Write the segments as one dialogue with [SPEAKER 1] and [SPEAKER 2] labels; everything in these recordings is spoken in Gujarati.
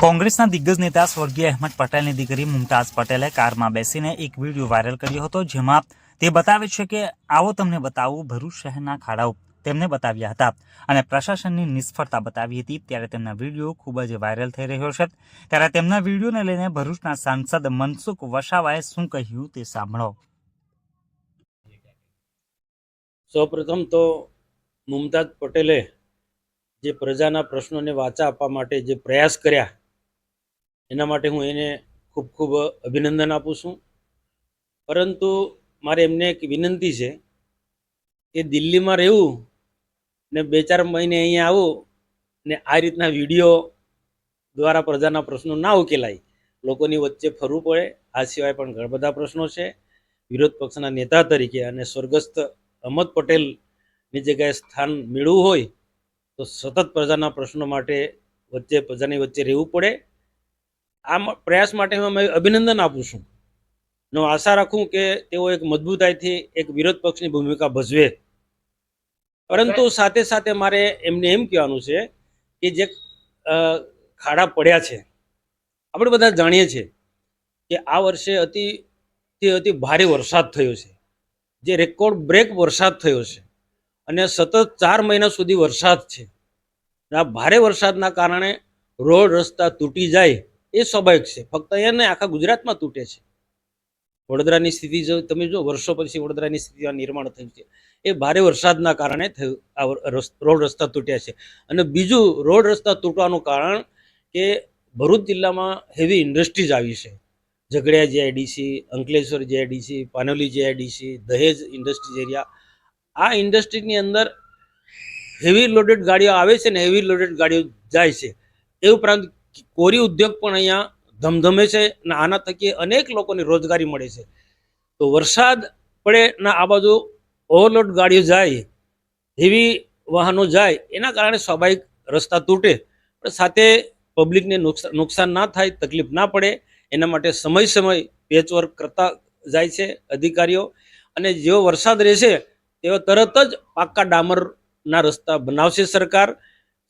[SPEAKER 1] કોંગ્રેસના દિગ્ગજ નેતા સ્વર્ગીય અહેમદ પટેલની દીકરી મુમતાઝ પટેલે કારમાં બેસીને એક વીડિયો વાયરલ કર્યો હતો, જેમાં તે બતાવે છે કે, આવો તમને બતાવું, ભરૂચ શહેરના ખાડાઓ તેમને બતાવ્યા હતા અને પ્રશાસનની નિષ્ફળતા બતાવી હતી. ત્યારે તેમના વીડિયો ખૂબ જ વાયરલ થઈ રહ્યો છે. ત્યારે તેમના વિડીયોને લઈને ભરૂચના સાંસદ મનસુખ વસાવાએ શું કહ્યું તે સાંભળો.
[SPEAKER 2] સૌપ્રથમ તો મુમતાઝ પટેલે જે પ્રજાના પ્રશ્નોને વાચા આપવા માટે જે પ્રયાસ કર્યા એના માટે હું એને ખૂબ ખૂબ અભિનંદન આપું છું. પરંતુ મારે એમને એક વિનંતી છે કે દિલ્હીમાં રહેવું ને બે ચાર મહિને અહીંયા આવું ને આ રીતના વીડિયો દ્વારા પ્રજાના પ્રશ્નો ના ઉકેલાય. લોકોની વચ્ચે ફરવું પડે. આ સિવાય પણ ઘણા બધા પ્રશ્નો છે. વિરોધ પક્ષના નેતા તરીકે અને સ્વર્ગસ્થ અહમદ પટેલની જગ્યાએ સ્થાન મેળવવું હોય તો સતત પ્રજાના પ્રશ્નો માટે વચ્ચે, પ્રજાની વચ્ચે રહેવું પડે. આ પ્રયાસ માટે હું અભિનંદન આપું છું. ને હું આશા રાખું કે તેઓ એક મજબૂતાઈથી એક વિરોધ પક્ષની ભૂમિકા ભજવે. પરંતુ સાથે સાથે મારે એમને એમ કહેવાનું છે કે જે ખાડા પડ્યા છે આપણે બધા જાણીએ છીએ કે આ વર્ષે અતિ અતિ ભારે વરસાદ થયો છે જે રેકોર્ડ બ્રેક વરસાદ થયો છે અને સતત ચાર મહિના સુધી વરસાદ છે. આ ભારે વરસાદના કારણે રોડ રસ્તા તૂટી જાય એ સ્વાભાવિક છે. ફક્ત અહીંયા નહીં આખા ગુજરાતમાં તૂટે છે. વડોદરાની સ્થિતિ જો, તમે જો, વર્ષો પછી વડોદરાની સ્થિતિમાં નિર્માણ થયું છે. એ ભારે વરસાદના કારણે થયું આ રોડ રસ્તા તૂટ્યા છે. અને બીજું, રોડ રસ્તા તૂટવાનું કારણ કે ભરૂચ જિલ્લામાં હેવી ઇન્ડસ્ટ્રીઝ આવી છે. Jhagadia GIDC Ankleshwar GIDC Panoli GIDC Dahej industries area આ ઇન્ડસ્ટ્રીની અંદર હેવી લોડેડ ગાડીઓ આવે છે ને હેવી લોડેડ ગાડીઓ જાય છે. એ ઉપરાંત કોરી ઉદ્યોગ પણ અહીંયા ધમધમે છે અને આના થકી અનેક લોકોને રોજગારી મળે છે. તો વરસાદ પડે ને આ બાજુ ઓવરલોડ ગાડીઓ જાય, હેવી વાહનો જાય, એના કારણે સ્વાભાવિક રસ્તા તૂટે. પણ સાથે પબ્લિકને નુકસાન નુકસાન ના થાય, તકલીફ ના પડે, એના માટે સમય સમય પેચવર્ક કરતા જાય છે અધિકારીઓ. અને જેવો વરસાદ રહેશે, તેવો તરત જ પાક્કા ડામરના રસ્તા બનાવશે સરકાર.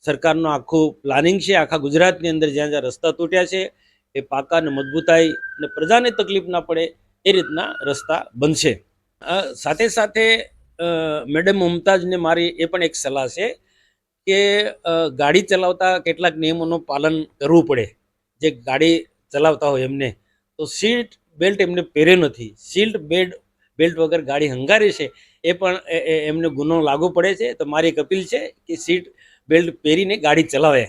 [SPEAKER 2] સરકારનું આખું પ્લાનિંગ છે, આખા ગુજરાતની અંદર જ્યાં જ્યાં રસ્તા તૂટ્યા છે, એ પાકા અને મજબૂતાઈ અને પ્રજાને તકલીફ ના પડે એ રીતના રસ્તા બનશે. સાથે સાથે મેડમ મુમતાજને મારી એ પણ એક સલાહ છે કે ગાડી ચલાવતા કેટલાક નિયમોનું પાલન કરવું પડે. જે ગાડી ચલાવતા હોય એમને. તો સીટ બેલ્ટ એમને પહેરે નથી. સીટ બેલ્ટ બેલ્ટ વગર ગાડી હંગારી છે, એ પણ એમને ગુનો લાગુ પડે છે. તો મારી એક અપીલ છે કે સીટ બેલ્ટ પહેરીને ગાડી ચલાવે.